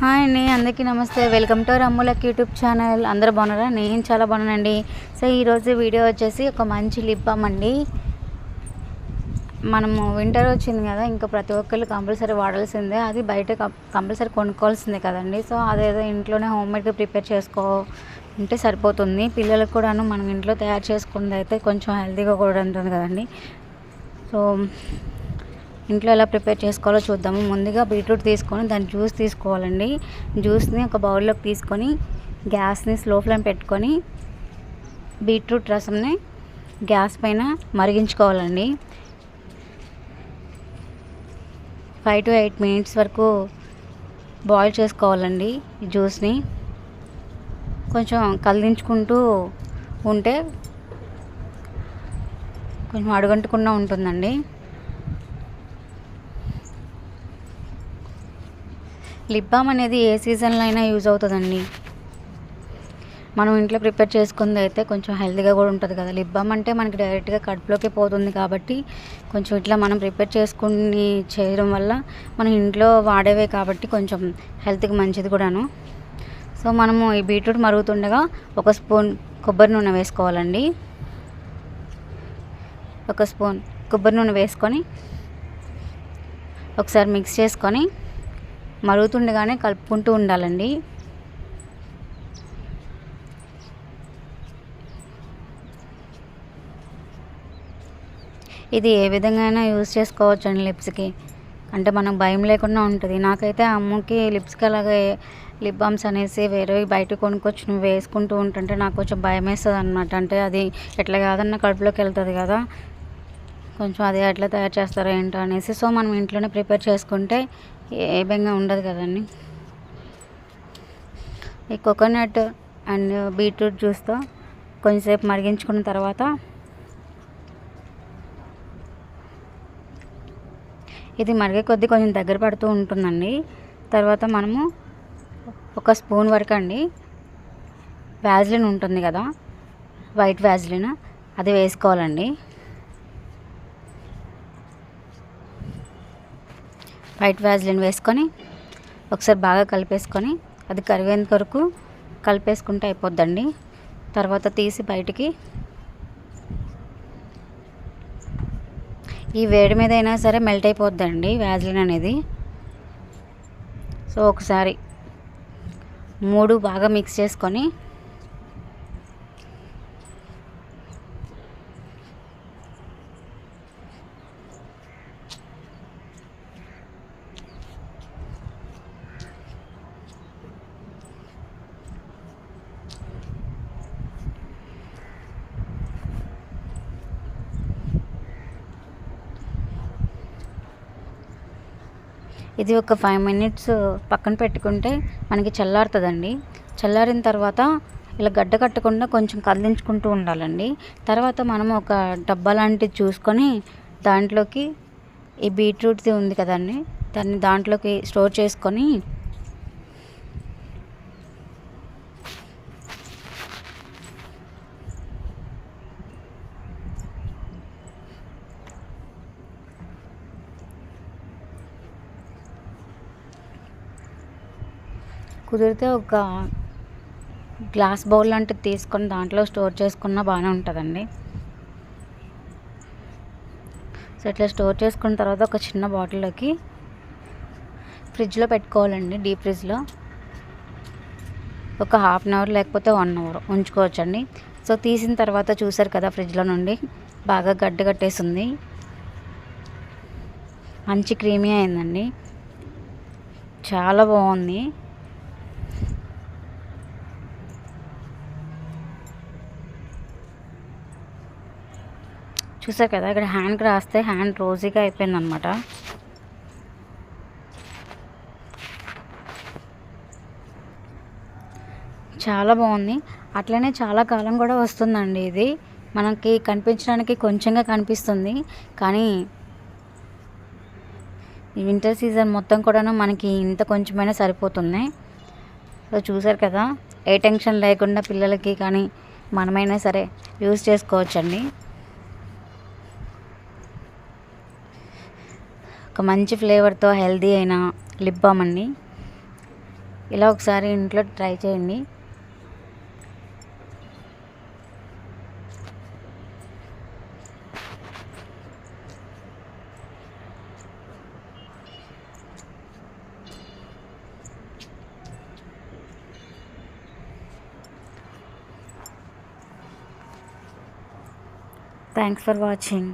Hi అండి అందరికీ నమస్తే. వెల్కమ్ టు రమ్ములక్ యూట్యూబ్ ఛానల్. అందరు బాగున్నారా? నేను చాలా బాగున్నానండి. సో ఈరోజు వీడియో వచ్చేసి ఒక మంచి లిప్ బామ్ అండి. మనము వింటర్ వచ్చింది కదా ఇంకా ప్రతి ఒక్కళ్ళు కంపల్సరీ వాడాల్సిందే. అది బయట కంపల్సరీ కొనుక్కోవాల్సిందే కదండి. సో అదేదో ఇంట్లోనే హోమ్ మేడ్గా ప్రిపేర్ చేసుకో ఉంటే సరిపోతుంది. పిల్లలకు కూడాను మనం ఇంట్లో తయారు చేసుకున్నది అయితే కొంచెం హెల్తీగా కూడా ఉంటుంది కదండి. సో ఇంట్లో ఎలా ప్రిపేర్ చేసుకోవాలో చూద్దాము. ముందుగా బీట్రూట్ తీసుకొని దాని జ్యూస్ తీసుకోవాలండి. జ్యూస్ని ఒక బౌల్లోకి తీసుకొని గ్యాస్ని స్లో ఫ్లేమ్ పెట్టుకొని బీట్రూట్ రసంని గ్యాస్ పైన మరిగించుకోవాలండి. ఫైవ్ టు ఎయిట్ మినిట్స్ వరకు బాయిల్ చేసుకోవాలండి ఈ జ్యూస్ని. కొంచెం కదిలించుకుంటూ ఉంటే కొంచెం అడుగంటకుండా ఉంటుందండి. లిప్ బామ్ అనేది ఏ సీజన్లో అయినా యూజ్ అవుతుందండి. మనం ఇంట్లో ప్రిపేర్ చేసుకుంది అయితే కొంచెం హెల్తీగా కూడా ఉంటుంది కదా. లిప్ బామ్ అంటే మనకి డైరెక్ట్గా కడుపులోకి పోతుంది కాబట్టి కొంచెం ఇట్లా మనం ప్రిపేర్ చేసుకుని చేయడం వల్ల మనం ఇంట్లో వాడేవే కాబట్టి కొంచెం హెల్త్కి మంచిది కూడాను. సో మనము ఈ బీట్రూట్ మరుగుతుండగా ఒక స్పూన్ కొబ్బరి నూనె వేసుకోవాలండి. ఒక స్పూన్ కొబ్బరి నూనె వేసుకొని ఒకసారి మిక్స్ చేసుకొని మరుగుతుండగానే కలుపుకుంటూ ఉండాలండి. ఇది ఏ విధంగా అయినా యూజ్ చేసుకోవచ్చు అండి లిప్స్కి. అంటే మనకు భయం లేకుండా ఉంటుంది. నాకైతే అమ్మకి లిప్స్కి అలాగే లిప్ బామ్స్ అనేసి వేరే బయట కొనుక్కొచ్చి నువ్వు వేసుకుంటూ ఉంటుంటే నాకు కొంచెం భయం వేస్తుంది అనమాట అంటే అది ఎట్లా కాదన్న కడుపులోకి వెళ్తుంది కదా. కొంచెం అది ఎట్లా తయారు చేస్తారో ఏంటో అనేసి. సో మనం ఇంట్లోనే ప్రిపేర్ చేసుకుంటే ఏ భయంగా ఉండదు కదండి. ఈ కోకోనట్ అండ్ బీట్రూట్ జ్యూస్తో కొంచెంసేపు మరిగించుకున్న తర్వాత ఇది మరిగే కొద్దీ కొంచెం దగ్గర పడుతూ ఉంటుందండి. తర్వాత మనము ఒక స్పూన్ వరకు అండి వ్యాజ్లిన్ ఉంటుంది కదా వైట్ వ్యాజ్లిన్ అది వేసుకోవాలండి. వైట్ వ్యాజ్లిన్ వేసుకొని ఒకసారి బాగా కలిపేసుకొని అది కరిగేంత వరకు కలిపేసుకుంటే అయిపోద్దండి. తర్వాత తీసి బయటికి ఈ వేడి మీద అయినా సరే మెల్ట్ అయిపోద్దండి వ్యాజ్లిన్ అనేది. సో ఒకసారి మూడు బాగా మిక్స్ చేసుకొని ఇది ఒక ఫైవ్ మినిట్స్ పక్కన పెట్టుకుంటే మనకి చల్లారుతుందండి. చల్లారిన తర్వాత ఇలా గడ్డ కట్టకుండా కొంచెం కదిలించుకుంటూ ఉండాలండి. తర్వాత మనం ఒక డబ్బా లాంటిది చూసుకొని దాంట్లోకి ఈ బీట్రూట్ది ఉంది కదండి దాన్ని దాంట్లోకి స్టోర్ చేసుకొని కుదిరితే ఒక గ్లాస్ బౌల్ లాంటిది తీసుకొని దాంట్లో స్టోర్ చేసుకున్న బాగానే ఉంటుందండి. సో ఇట్లా స్టోర్ చేసుకున్న తర్వాత ఒక చిన్న బాటిల్లోకి ఫ్రిడ్జ్లో పెట్టుకోవాలండి డీప్ ఫ్రిడ్జ్లో. ఒక హాఫ్ అన్ అవర్ లేకపోతే వన్ అవర్ ఉంచుకోవచ్చండి. సో తీసిన తర్వాత చూసారు కదా ఫ్రిడ్జ్లో నుండి బాగా గడ్డ కట్టేసింది. మంచి క్రీమీ అయిందండి. చాలా బాగుంది. చూసారు కదా ఇక్కడ హ్యాండ్కి రాస్తే హ్యాండ్ రోజీగా అయిపోయిందనమాట చాలా బాగుంది. అట్లనే చాలా కాలం కూడా వస్తుందండి ఇది. మనకి కనిపించడానికి కొంచెంగా కనిపిస్తుంది. కానీ ఈ వింటర్ సీజన్ మొత్తం కూడాను మనకి ఇంత కొంచెమైనా సరిపోతుంది. సో చూసారు కదా ఏ టెన్షన్ లేకుండా పిల్లలకి కానీ మనమైనా సరే యూస్ చేసుకోవచ్చండి. ఒక మంచి ఫ్లేవర్తో హెల్దీ అయిన లిప్ బామ్ అండి. ఇలా ఒకసారి ఇంట్లో ట్రై చేయండి. Thanks for watching